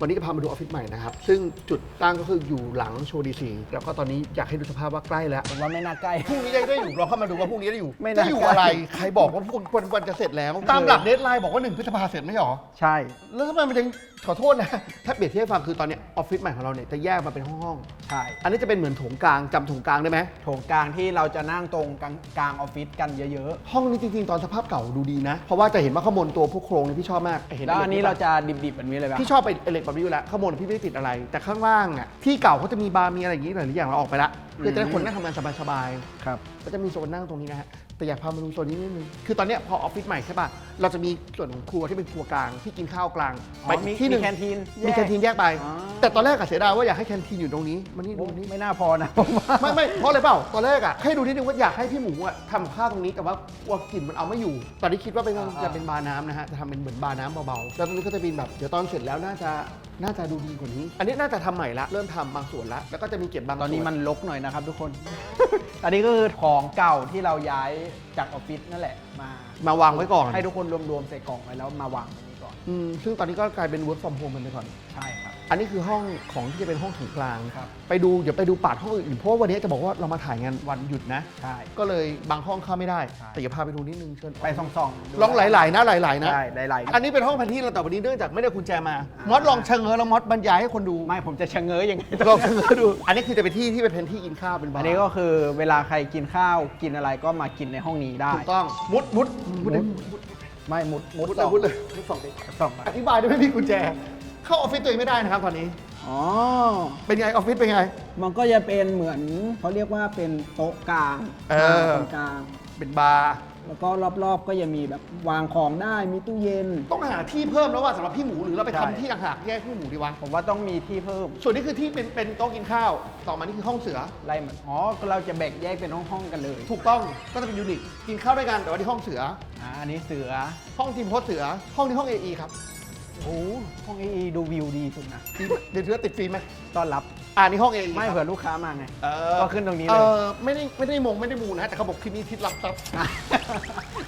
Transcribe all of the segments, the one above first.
วันนี้จะพามาดูออฟฟิศใหม่นะครับ ซึ่งจุดตั้งก็คืออยู่หลังโชว์ดีซีแล้วก็ตอนนี้อยากให้ดูสภาพว่าใกล้แล้ว ผมว่าไม่น่าใกล้ พรุ่งนี้จะได้อยู่ลองเข้ามาดูว่าพรุ่งนี้ได้อยู่ไม่น่าจะอยู่อะไร ใครบอกว่าพรุ่งวันวันจะเสร็จแล้ว ตามหลักเดทไลน์บอกว่า1พฤษภาเสร็จไม่หรอ ใช่ แล้วทำไมมันยังขอโทษนะ ถ้าเปรียบเทียบให้ฟังคือตอนเนี้ยออฟฟิศใหม่ของเราเนี่ยจะแยกมาเป็นห้องใช่ๆอันนี้จะเป็นเหมือนโถงกลางจำโถงกลางได้ไหม โถงกลางที่เราจะนั่งตรงกลางกลางออฟฟิศกันเยอะห้องนี้จริงๆตอนสภาพเก่าดูดีนะ เพราะว่าจะเห็นว่าข้างบนตัวพวกโครงเนี่ยพี่ชอบมากเห็ๆนแล้วอันนี้หเราปะจะดิบๆแบบนี้เลยปะพี่ชอบไปเอเล็กแบบนี้อยู่แล้วข้างบนพี่ไม่ได้ติดอะไร แต่ข้างล่างอะที่เก่าเขาจะมีบาร์มีอะไรอย่างนี้หลายๆอย่างเราออกไปละเพื่อจะได้คนนั่งทำงานสบายครับ ๆก็จะมีโซนนั่งตรงนี้นะฮะแต่อยากพามาดูโซนนี้นิดนึงคือตอนเนี้ยพอออฟฟิศใหม่ใช่ป่ะเราจะมีส่วนของครัวที่เป็นครัวกลางที่กินข้าวกลางอ๋อไปมีที่หนึ่งมีแคนทีนมีแยก แคนทีนแยกไป อ๋อแต่ตอนแรกอะเสียดายว่าอยากให้แคนทีนอยู่ตรงนี้มันนี่ดูโอ้นี่ไม่น่าพอนะผมว่าไม่ไม่เพราะอะไรเปล่า ตอนแรกอะให้ดูนิดนึงว่าอยากให้พี่หมูอะทำข้าวตรงนี้แต่ว่ากลัวกลิ่นมันเอาไม่อยู่ ตอนนี้คิดว่าเป็นอ่าจะเป็นบาร์น้ำนะฮะจะทำเป็นเหมือนบาร์น้ำเบาๆแล้วตรงนี้ก็จะเป็นแบบเดี๋ยวตอนเสร็จแล้วน่าจะน่าจะดูดีกว่านี้ อันนี้น่าจะทำใหม่ละเริ่มทำบางส่วนละแล้วก็จะมีเก็บบางส่ตวนอนนี้มันลกหน่อยนะครับทุกคน อันนี้ก็คือของเก่าที่เราย้ายจากออฟฟิศนั่นแหละมามาวางไว้ก่อน ให้ทุกคนรวมๆใส่กล่องไว้แล้วมาวางตรงนี้ก่อน อืมซึ่งตอนนี้ก็กลายเป็น work from home กันไปก่อน ใช่ครับ อันนี้คือห้องของที่จะเป็นห้องถึงกลาง ครับไปดูเดี๋ยวไปดูปาดห้องอื่นๆเพราะว่าวันนี้จะบอกว่าเรามาถ่ายงานวันหยุดนะ ใช่ ก็เลยบางห้องเข้าไม่ได้ ใช่ แต่อย่าพาไปดูนิดนึงเชิญไปส่องๆดูลองหลาย ๆ นะหลาย ๆ นะใช่หลายๆ อันนี้เป็นห้องแผนที่เราแต่วันนี้เนื่องจากไม่ได้กุญแจมา อ่าม มอสลองเชงเง้อแล้วมอสบรรยายให้คนดูไม่ผมจะชะเง้อยังไงลองเชงเง้อดู อันนี้คือจะเป็นที่ที่เป็นแผนที่กินข้าวเป็นบาอัร์นนี้ก็คือเวลาใครกินข้าวกินอะไรก็มากินในห้องนี้ได้ ถูกต้องมุดมุดมุดเลยไม่มุดมุมุดดเลยมุดเลยมุดสองดิสองอธิบายด้วยไม่มีกุญแจ เข้าออฟฟิศตัวเองไม่ได้นะครับตอนนี้ อ๋อ เป็นไงออฟฟิศเป็นไง มันก็จะเป็นเหมือนเขาเรียกว่าเป็นโต๊ะกลางเออตรงกลาง เป็นบาร์ แล้วก็รอบๆก็จะมีแบบวางของได้มีตู้เย็น ต้องหาที่เพิ่มแล้วว่าสำหรับพี่หมูหรือเราไปใช่ ทำที่ต่างหากแยกพี่หมูดีวะ ผมว่าต้องมีที่เพิ่มส่วนนี้คือที่เป็นเป็นโต๊ะกินข้าว ต่อมานี่คือห้องเสือ ไล่เหมือนอ๋อก็เราจะแบ่งแยกเป็นห้องๆกันเลยถูกต้อง ก็จะเป็นยูนิต กินข้าวด้วยกันแต่ว่าที่ห้องเสือ อ่าอันนี้เสือ ห้องทีมโพสเสือ ห้องนี้ห้อง AE ครับ โอ้ห้องเอดูวิวดีสุดนะดีไหมเดี๋ยวเธอติดฟิล์มไหมต้อนรับ อ่านี่ห้อง AE ไม่ครับเผื่อลูกค้ามาไงเออก็ขึ้นตรงนี้เอเลยอไม่ได้ไม่ได้มงไม่ได้มูนะแต่เขาบอกคลิปนี้ทิศรับทรัพย์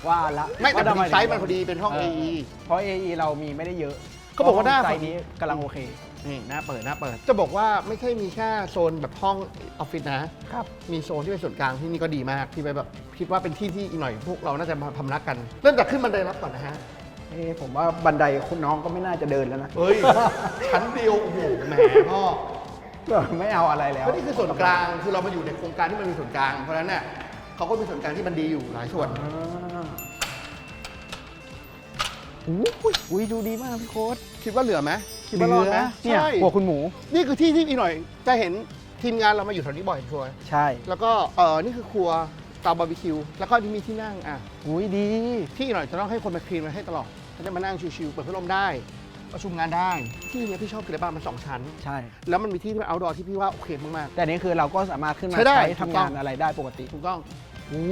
ว่าละไม่แต่ว่าพอดีทำไซส์มันพอดีเป็นห้องเ AE เพราะ AE เรามีไม่ได้เยอะเขาบอกว่าหน้าไซส์นี้กำลังโอเคนี่หน้าเปิดหน้าเปิด จะบอกว่าไม่ใช่มีแค่โซนแบบห้องออฟฟิศนะครับมีโซนที่เป็นส่วนกลางที่นี่ก็ดีมากที่ไปแบบคิดว่าเป็นที่ที่อีกหน่อยพวกเราน่าจะมาพำนักกัน เริ่มจากขึ้นบันไดรับก่อนนะฮะ เอ้ผมว่าบันไดคุณน้องก็ไม่น่าจะเดินแล้วนะเฮ้ย ชั้นเดียวโอ้โหแหมพ่อไม่เอาอะไรแล้วเพราะนี่คือส่วนกลางคือเรามาอยู่ในโครงการที่มันมีส่วนกลาง เพราะฉะนั้นเนี่ยเขาก็มีส่วนกลางที่มันดีอยู่หลายส่วนอ่าอุ้ยอุ้ยดูดีมากพี่โค้ดคิดว่าเหลือไหมคิดว่ารอดไหมเนี่ยใช่หัวคุณหมู นี่คือที่ที่อีกหน่อย จะเห็นทีมงานเรามาอยู่แถวนี้บ่อยทัวร์ใช่ แล้วก็เออนี่คือครัวเตาบาร์บีคิวแล้วก็ที่มีที่นั่งอะอุ้ยดี ที่อีกหน่อยจะต้องให้คนมาคลีนมาให้ตลอดเขาจะมานั่งชิวๆเปิดพัดลมได้ประชุมงานได้ที่เนี้ยพี่ชอบคืออะไรบ้างมันสองชั้น ใช่ แล้วมันมีที่ที่เป็น outdoor ที่พี่ว่าโอเคมากแต่อันนี้คือเราก็สามารถขึ้นมาใช้ได้ใช้ถูกทำต้องงานอะไรได้ปกติๆถูกต้องโอ้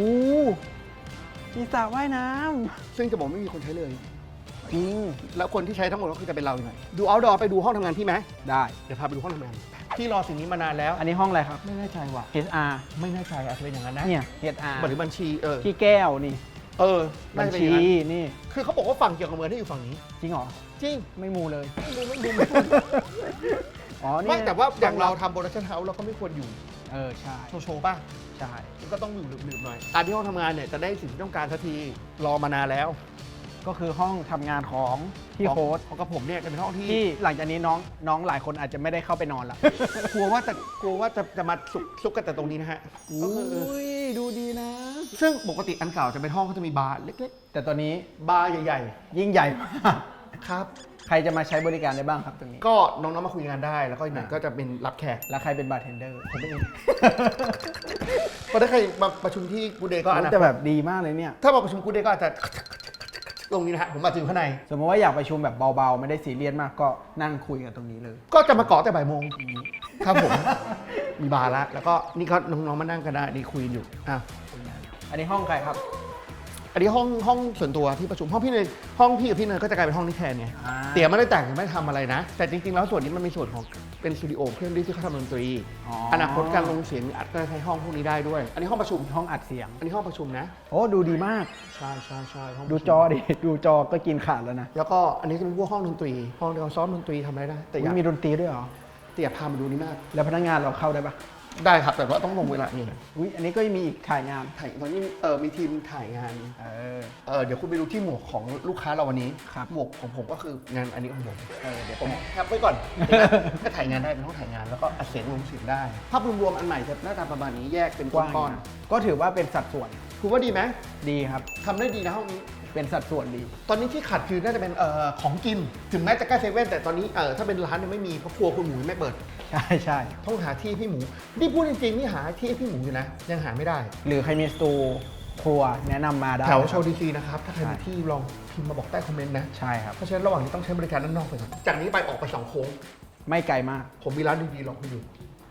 มีสระว่ายน้ซึ่งจะบอกไม่มีคนใช้เลยำจริงแล้วคนที่ใช้ทั้งหมดก็คือจะเป็นเราอยู่หน่อยดู outdoor ไปดูห้องทำงานพี่ไหมได้เดี๋ยวพาไปดูห้องทำงาน พี่รอสิ่งนี้มานานแล้ว อันนี้ห้องอะไรครับ ไม่แน่ใจว่ะ HR ไม่แน่ใจอาจจะเป็นอย่างนั้นนะเนี่ย HR เหมือนบัญชีเออพี่แก้วนี่ เออบัน่าญจะเป็นอชีย่างนั้นนี่คือเขาบอกว่าฝั่งเกี่ยวกับเมืองที่อยู่ฝั่งนี้ จริงเหรอจริงไม่มูเลย ดูไม่ดูไม่อ๋อนี่ไม่แต่ว่าอย่างเราทำโปรดักชั่นเฮาส์เราก็ไม่ควรอยู่เออใช่โชว์โชว์ๆป่ะใช่ก็ต้องอยู่หลืบๆหน่อยการที่ห้องทำงานเนี่ยจะได้สิ่งที่ต้องการสักทีรอมานานแล้ว ก็คือห้องทำงานของพี่โค้ด ของกับผมเนี่ยจะเป็นห้องที่ที่หลังจากนี้น้องน้องหลายคนอาจจะไม่ได้เข้าไปนอนละกลัวว่าจะกลัวว่าจะจะมาซุกซุกกันแต่ตรงนี้นะฮะก็คือยดูดีนะ ซึ่งปกติอันเก่าจะเป็นห้องเขาจะมีบาร์เล็กแต่ตอนนี้ๆ บาร์ใหญ่ยิ่งใหญ่มากๆ ครับ ใครจะมาใช้บริการได้บ้างครับตรงนี้ ก็น้องๆมาคุยงานได้แล้วก็อีกหน่อยก็จะเป็นรับแขกแล้วใครเป็นบาร์เทนเดอร์ผมเองเพราะถ้าใครมาประชุมที่กูเดย์ก็อนาคจะตแบบดีมากเลยเนี่ย ถ้ามาประชุมกูเดย์ก็อาจจะ ตรงนี้นะฮะผมมาถึงข้างใน สมมติว่าอยากประชุมแบบเบาๆ ไม่ได้ซีเรียสมากก็นั่งคุยกันตรงนี้เลย ก็จะมาเกาะแต่บ่ายโมงครับผม มีบาร์ละแล้วก็นี่เขาน้องๆมานั่งกันได้นี่คุยกันอยู่อะอันนี้ห้องใครครับ อันนี้ห้องห้องส่วนตัวที่ประชุมห้องพี่เนยห้องพี่กับพี่เนยก็จะกลายเป็นห้องนี้แทนไงอ่าเตี๋ยไม่ได้แต่งไม่ได้ทำอะไรนะ แต่จริงๆแล้วส่วนนี้มันมีส่วนของ เเป็นสตูดิโอเครื่องที่เขาทำดนตรี อ๋ออ อนาคตการลงเสียงอัดก็ใช้ห้องพวกนี้ได้ด้วย อันนี้ห้องประชุม ห้องอัดเสียง อันนี้ห้องประชุมนะ โอ้ดูดีมาก ใช่ใช่ใช่ห้องประดูชุมจอดิ ดูจอก็กินขาดแล้วนะแล้วก็อันนี้ก็เป็นพวกห้องดนตรี ห้องที่เขาซ้อมดนตรีทำอะไรได้ แต่อยากมีดนตรีด้วยเหรอ แต่อยากพามาดูนี่มาก แล้วพนักงานเราเข้าได้ปะ ได้ครับแต่ว่าต้องลงเวลานี่อุ้ยอันนี้ก็มีอีกถ่ายงานถ่ายตอนนี้เออมีทีมถ่ายงานเออเออเดี๋ยวคุณไปดูที่หมวกของลูกค้าเราวันนี้ครับหมวกของผมก็คืองานอันนี้ของผมเออเดี๋ยวผมแปะแคปไว้ก่อนก็ถ่ายงานได้เป็นห้องถ่ายงานแล้วก็อัดเสียงลงเสียงได้ ภาพรวมๆอันใหม่จะหน้าตาประมาณนี้แยกเป็นกว้างก้อนนะก็ถือว่าเป็นสัดส่วนๆคุณว่าดีไหมดีครับทำได้ดีนะห้องนี้ เป็นสัดส่วนดี ตอนนี้ที่ขัดคือน่าจะเป็นเอ่อของกิน ถึงแม้จะใกล้เซเว่นแต่ตอนนี้เออถ้าเป็นร้านยังไม่มีเพราะครัวคุณหมูยังไม่เปิด ใช่ใช่ต้องหาที่ให้พี่หมู นี่พูดจริงๆนี่หาที่ให้พี่หมูอยู่นะ ยังหาไม่ได้ หรือใครมีสตูครัวแนะนำมาได้แถวนะโชครับว์ดีซีนะครับ ถ้าใครใช่มีที่ลองพิมพ์มาบอกใต้คอมเมนต์นะ ใช่ครับ เพราะฉะนั้นระหว่างนี้ต้องใช้บริการด้านนอกไปก่อนจากนี้ไปออกไปสองโค้ง ไม่ไกลมาก ผมมีร้านดีๆลองไปดู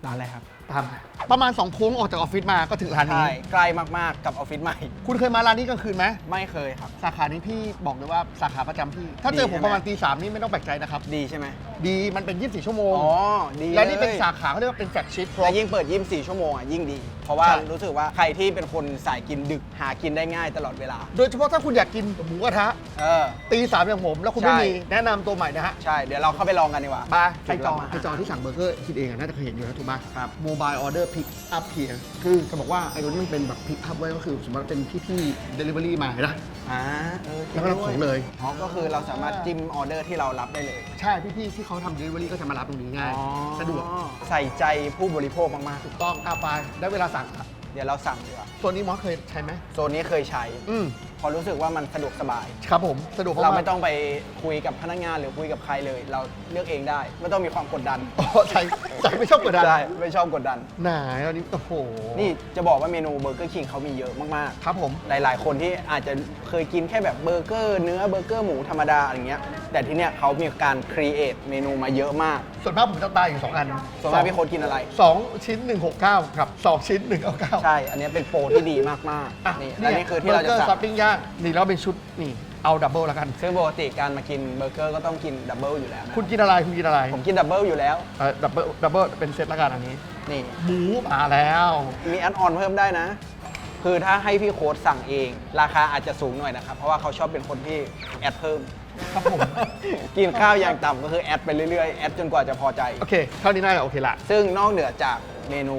ร้านอะไรครับตามมาประมาณ 2 โค้งออกจากออฟฟิศมาก็ถึงร้านนี้ใกล้มากๆกับออฟฟิศใหม่ คุณเคยมาร้านนี้กลางคืนไหม ไม่เคยครับ สาขานี้พี่บอกเลยว่าสาขาประจำพี่ ถ้าเจอดีผมใช่ไหมประมาณตีสามนี่ไม่ต้องแปลกใจนะครับ ดีใช่ไหมดีมันเป็น 24 ชั่วโมง อ๋อดีและนี่เป็นลยสาขาเขาเรียกว่าเป็นแฟลกชิพและยิ่งเปิด24ชั่วโมงอะยิ่งดี เพราะว่าใช่ รู้สึกว่าใครที่เป็นคนสายกินดึกหากินได้ง่ายตลอดเวลา โดยเฉพาะถ้าคุณอยากกินหมูกระทะเออ ตีสามอย่างผม แล้วคุณไม่ใช่ มีแนะนำตัวใหม่นะฮะใช่เดี๋ยวเราเข้าไปลองกันดีกว่าบาถึไองจอเรามาไอจอที่สั่งเบอร์เกอร์คิดเองอะน่าจะเคยเห็นอยู่แล้วถูกไหมครับโมบายออเดอร์พิกอัพเพียคือจะบอกว่าไอ้ตัวนี้มันเป็นแบบพิกอัพไว้ก็คือสมมติว่าเป็นพี่ๆเดลิเวอรี่มาเห็นไหมอ่าเออแล้วก็รับของเลย อ๋อก็คือเราสามารถจิ้มออเดอร์ที่เรารับได้เลย ใช่พี่ๆที่เขาทำเดลิเวอรี่ก็จะมารับตรงนี้ง่ายอ๋อสะดวกใส่ใจผู้บริโภคมาก ถูกต้องอาไปได้เวลาสั่งครับๆ เดี๋ยวเราสั่งดีกว่า ตัวนี้มอสเคยใช้ไหมโซนนี้เคยใช้ อืม พอรู้สึกว่ามันสะดวกสบาย ครับผมสะดวกเรากไม่ต้องไปคุยกับพนักงานหรือคุยกับใครเลย เราเลือกเองได้ ไม่ต้องมีความกดดันอ๋อใช้ใช้ไม่ชอบกดดันใช่ไม่ชอบกดดันหนาอันนี้โอ้โหนี่จะบอกว่าเมนูเบอร์เกอร์คิงเขามีเยอะมากครับผมๆหลาย ๆ คนที่อาจจะเคยกินแค่แบบเบอร์เกอร์เนื้อเบอร์เกอร์หมูธรรมดาอะไรเงี้ยแต่ที่เนี้ยเขามีการครีเอทเมนูมาเยอะมาก ส่วนมากผมจะตายอยู่สองอันส่วนมากพี่โค้ดกินอะไรสองชิ้น 169 ครับสองชิ้น199ใช่ อันเนี้ยเป็นโปรที่ดีมากอะๆนี่และนี่คือที่เราจะบกกสั่ซับงปิ้งย่างนี่แล้วเป็นชุดนี่เอาดับเบิลแล้วกัน ซึ่งปกติการมากินเบอร์เกอร์ก็ต้องกินดับเบิลอยู่แล้วนะคุณกินอะไรคุณกินอะไรผมกินดับเบิลอยู่แล้ว เออดับเบิลดับเบิลเป็นเซตแล้วกันอันนี้นี่ หมูมาแล้วมีแอดออนเพิ่มได้นะ คือถ้าให้พี่โค้ดสั่งเอง ราคาอาจจะสูงหน่อยนะครับ เพราะว่าเขาชอบเป็นคนที่แอดเพิ่ม ครับผม กินข้าวอย่างต่ำก็คือแอดไปเรื่อยๆ แอดจนกว่าจะพอใจ โอเคเท่านี้น่าจะโอเคละ ซึ่งนอกเหนือจากเมนู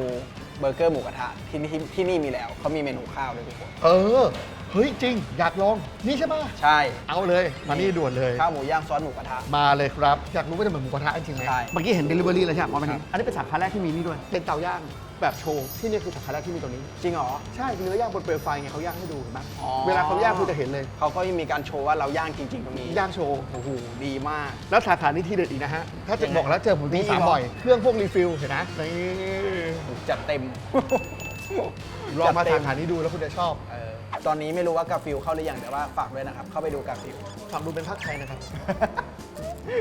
เบอร์เกอร์หมูกระทะที่นี่ที่นี่มีแล้วเขามีเมนูข้าวด้วยพี่โค้ดเออ เฮ้ยจริง อยากลองนี่ใช่ปะใช่ เอาเลยมานี่ด่วนเลย ข้าวหมูย่างซอสหมูกระทะ มาเลยครับอยากรู้ว่าจะเหมือนหมูกระทะจริงไหมใช่ เมื่อกี้เห็นเดลิเวอรี่แล้วใช่ไหมว่ามันครันี้บอันนี้เป็นสาขาแรกที่มีนี่ด้วย เป็นเตาย่างแบบโชว์ที่นี่คือสาขาแรกที่มีตัวนี้ จริงเหรอ ใช่เนื้อย่างบนเปลวไฟไงเขาย่างให้ดูเห็นไหมอ๋อ เวลาเขาย่างคุณจะเห็นเลยเขาก็มีการโชว์ว่าเราย่างจริงๆตรงนี้ย่างโชว์โอ้โหดีมาก แล้วสาขานี้ที่เด็ดอีกนะฮะถ้าจะยังไงบอกแล้วเจอผมมีที่อีกสามเหรอบ่อยเครื่องพวกรีฟิลเห็นนะนี่จัดเต็ม ลองมาจัดเต็สาขานี้ดูแล้วคุณจะชอบ เออ ตอนนี้ไม่รู้ว่ากาฟิลเข้าหรือยังแต่ว่าฝากด้วยนะครับ เข้าไปดูกาฟิลฟังดูเป็นภาคไทยนะครับ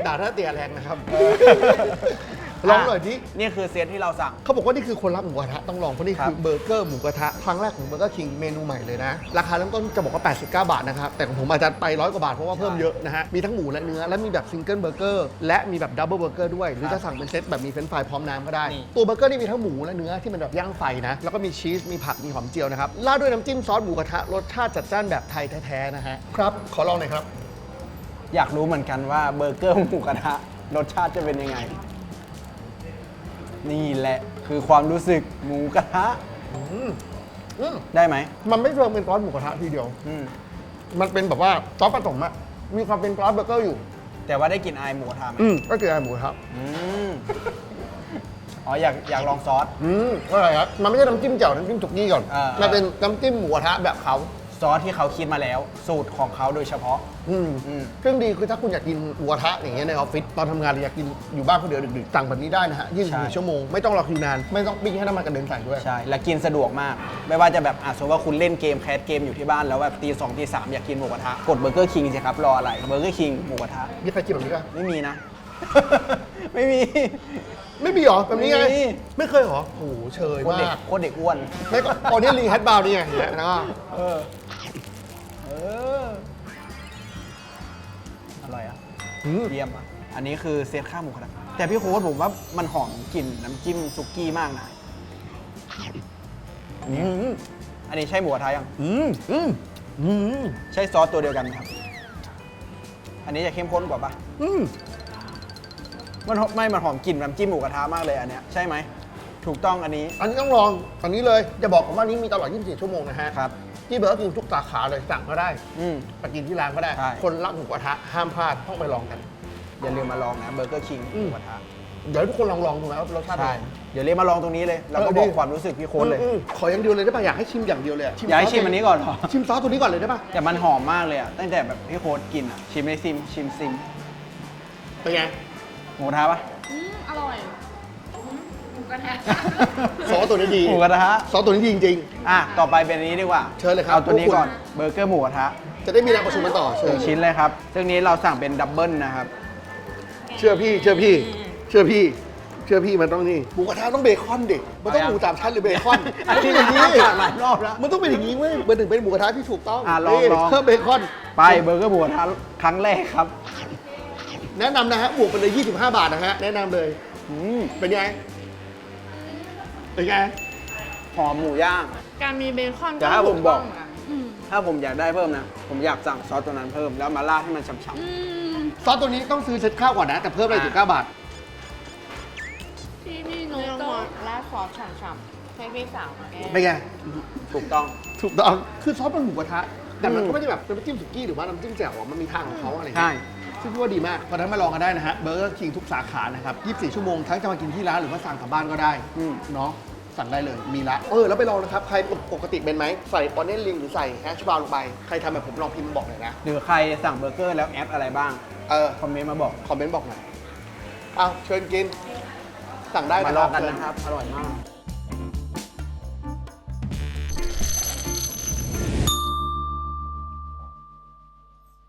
ด่าถ้าเตียแรงนะครับ ลองหน่อยที่นี่คือเซตที่เราสั่ง เขาบอกว่านี่คือคนรักหมูกระทะต้องลองเพราะนี่ครับคือเบอร์เกอร์หมูกระทะครั้งแรกของเบอร์เกอร์คิงเมนูใหม่เลยนะ ราคาเริ่มต้นจะบอกว่า 89 บาทนะครับ แต่ของผมอาจจะไปร้อยกว่าบาทเพราะว่าเพิ่มเยอะนะฮะ มีทั้งหมูและเนื้อ และมีแบบซิงเกิลเบอร์เกอร์และมีแบบดับเบิลเบอร์เกอร์ด้วย หรือจะสั่งเป็นเซตแบบมีเฟรนช์ฟรายพร้อมน้ำก็ได้นี่ตัวเบอร์เกอร์นี่มีทั้งหมูและเนื้อที่มันแบบย่างไฟนะ แล้วก็มีชีส มีผัก มีหอมเจียวนะครับราดด้วยน้ำจิ้มซอสหมูกระทะรสชาติจัดจ้านแบบไทยแท้ๆนะฮะครับขอลองหน่อยครับอยากรู้เหมือนกันว่าเบอร์เกอร์หมูกระทะรสชาติจะเป็นยังไง นี่แหละคือความรู้สึกหมูกระทะอืมอืมได้ไหมมันไม่เชิงเป็นซอสหมูกระทะทีเดียว อืมมันเป็นแบบว่าซอสผสมอะมีความเป็นซอสเบอร์เกอร์อยู่ แต่ว่าได้กลินอายหมูกระทะไหมอืมก็คืออะไรหมูกระทะอืมอ๋ออยากอยากลองซอส อืมอะไรครับ มันไม่ใช่น้ำจิ้มแจ่วน้ำจิ้มจุกกี้ก่อน อ่ามั มันเป็นน้ำจิ้มหมูกระทะแบบเขา ซอสที่เขาคิดมาแล้ว สูตรของเขาโดยเฉพาะ อืมอืม เครื่องดีคือถ้าคุณอยากกินหมูกระทะอย่างเงี้ยในออฟฟิศตอนทำงานหรืออยากกินอยู่บ้านคนเดียวดึกๆสั่งแบบนี้ได้นะฮะยี่สิบใช่ ชั่วโมงไม่ต้องรอคิวนาน ไม่ต้องปิ้งให้น้ำมันกระเด็นใส่ด้วย ใช่ และกินสะดวกมาก ไม่ว่าจะแบบอะสมมติว่าคุณเล่นเกมแคสเกมอยู่ที่บ้านแล้วแบบตีสองตีสามอยากกินหมูกระทะ กดเบอร์เกอร์คิงสิครับ รออะไร เบอร์เกอร์คิงหมูกระทะ มีใครกินแบบนี้ป่ะไม่มีนะ ไม่มี ไม่มีหรอแบบนี้ไงไม่มี ไม่เคยหรอโอ้โหเชยโคตรเด็กมากโคตรเด็กอ้วน ไม่ก็ตอนนี้รีแฮทบาวนี่ไงเห็นไหมแล้วก็เออเอ อร่อยอะอืม เยี่ยมอะ อันนี้คือเซตข้าวหมูกระทะแต่พี่โค้ดผมว่ามันหอมกลิ่นน้ำจิ้มซุกี้มากนะ อันนี้ อืมอันนี้ใช่หมูกระทะยัง อืมอืมอืมใช่ซอสตัวเดียวกันไหมครับ อันนี้จะเข้มข้นกว่าปะอืมมันหอมไม่ มันหอมกลิ่นน้ำจิ้มหมูกระทะมากเลยอันเนี้ยใช่ไหม ถูกต้องอันนี้ อันนี้ต้องลองอันนี้เลยจะบอกผมว่านี้มีตลอด 24 ชั่วโมงนะฮะครับ ที่เบอร์กินทุกสาขาเลยสั่งก็ได้อืม ไปกินที่ร้านก็ได้ ใช่ คนรักหมูกระทะห้ามพลาดต้องไปลองกัน อย่าลืมมาลองนะเบอร์เกอร์คิงหอืมมูกระทะเดี๋ยวให้ทุกคนลองลองดูนะว่ารสชาติเป็นใช่ไง เดี๋ยวเรียกมาลองตรงนี้เลยแล้วก็เออบอกดีความรู้สึกพี่โค้ดเลยอืมขออย่างเดียวเลยได้ป่ะอยากให้ชิมอย่างเดียวเลยะอยากให้ซสชิมอันนี้ก่อนเหรอ ชิมซอสตัวนี้ก่อนเลยได้ป่ะแต่มันหอมมากเลยอะตั้งแต่แบบพี่โค้ดกินอะชิมในซิมชิมซิมเป็นไงหมูกระทะปะอืมอร่อยอืมหมู กระทะ ซอสตัวนี้ดีหมูกระทะซอสตัวนี้ดีจริง อะต่อไปเป็นอันนี้ดีกว่าเชิญเลยครับเอาตัวนี้พวกคุณ ก่อนเบอร์เกอร์หมูกระทะๆ จะได้มีแรงประชุมกันต่อหเชิญนึ่งชิ้นเลยครับ ซึ่งนี้เราสั่งเป็นดับเบิลนะครับ เชื่อพี่ เชื่อพี่ เชื่อพี่ เชื่อพี่มันต้องนี่หมูกระทะต้องเบคอนเด็กมันต้องเอายัง หมูสามชั้นหรือเบคอนอันนี้อย่างนี้ผ่านหลายรอบแล้ว มันต้องเป็นอย่างนี้เว้ยเบอร์หนึ่งเป็นหมูกระทะที่ถูกต้องอะลองนี่ลอง เพิ่มเบคอน ไปเบอร์เกอร์หมูกระทะครั้งแรกครับแนะนำนะฮะบวกไปเลย 25 บาทนะฮะ แนะนำเลย อืมเป็นไง เป็นไง หอมหมูย่าง การมีเบคอนแต่ถ้าผมบอกถูต้งะอืมถ้าผมอยากได้เพิ่มนะ ผมอยากสั่งซอสตัวนั้นเพิ่มแล้วมาราดให้มันฉ่ำอืมซอสตัวนี้ต้องซื้อเซ็ตข้าวก่อนนะ แต่เพิ่มเลยอะ ถึง9บาท ที่พี่นุ้ยต้องราดซอสฉ่ำๆให้พี่สาวแกเป็นไง ๆถูกต้อง ถูกต้อง คือซอสเป็นหมูกระทะ แต่มันอืมก็ไม่ได้แบบน้ำจิ้มสุกี้หรือว่าน้ำจิ้มแจ่วอะมันมีทางของเขาอะไรอย่างใช่ เงี้ย ซึ่งพี่ว่าดีมากเพราะฉะนั้นมาลองกันได้นะฮะเบอร์เกอร์คิงทุกสาขานะครับ 24 ชั่วโมง ทั้งจะมากินที่ร้านหรือว่าสั่งกลับบ้านก็ได้อืม เนาะสั่งได้เลยมีละเออแล้วไปลองนะครับ ใครปกติเป็นไหมใส่ออนเนลลิงหรือใส่แฮชบราวน์ลงไปใครทำแบบผมลองพิมพ์บอกหน่อยนะหรือใครสั่งเบอร์เกอร์แล้วแอปอะไรบ้าง เออ คอมเมนต์มาบอก คอมเมนต์บอกหน่อยเอาเชิญกิน สั่งได้มานะลคอรังบกันเชิญ นะครับ อร่อยมาก